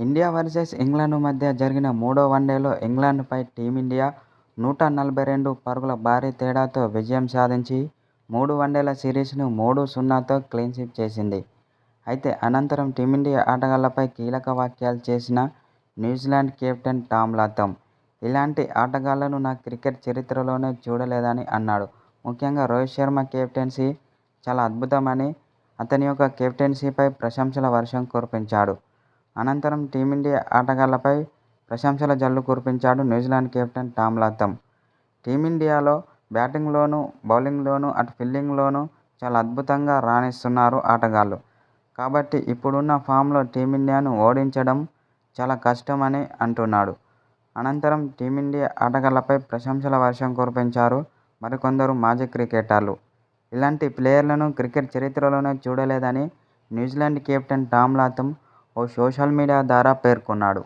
India versus England మధ్య జరిగిన మూడో వన్డేలో ఇంగ్లాండ్పై టీమిండియా నూట నలభై రెండు పరుగుల భారీ తేడాతో విజయం సాధించి మూడు వన్డేల సిరీస్ను మూడు సున్నాతో క్లీన్షిప్ చేసింది. అయితే అనంతరం టీమిండియా ఆటగాళ్ళపై కీలక వ్యాఖ్యలు చేసిన న్యూజిలాండ్ కెప్టెన్ టామ్ లాథమ్ ఇలాంటి ఆటగాళ్ళను నా క్రికెట్ చరిత్రలోనే చూడలేదని అన్నాడు. ముఖ్యంగా రోహిత్ శర్మ కెప్టెన్సీ చాలా అద్భుతమని, అతని యొక్క కెప్టెన్సీపై ప్రశంసల వర్షం కురిపించాడు. అనంతరం టీమిండియా ఆటగాళ్ళపై ప్రశంసల జల్లు కురిపించాడు New Zealand captain Tom Latham. టీమిండియాలో బ్యాటింగ్లోనూ, బౌలింగ్లోనూ, అటు ఫీల్డింగ్లోనూ చాలా అద్భుతంగా రాణిస్తున్నారు ఆటగాళ్ళు. కాబట్టి ఇప్పుడున్న ఫామ్లో టీమిండియాను ఓడించడం చాలా కష్టం అని అంటున్నాడు. అనంతరం టీమిండియా ఆటగాళ్ళపై ప్రశంసల వర్షం కురిపించారు మరికొందరు మాజీ క్రికెటర్లు. ఇలాంటి ప్లేయర్లను క్రికెట్ చరిత్రలోనే చూడలేదని New Zealand captain Tom Latham ఓ సోషల్ మీడియా ద్వారా పేర్కొన్నాడు.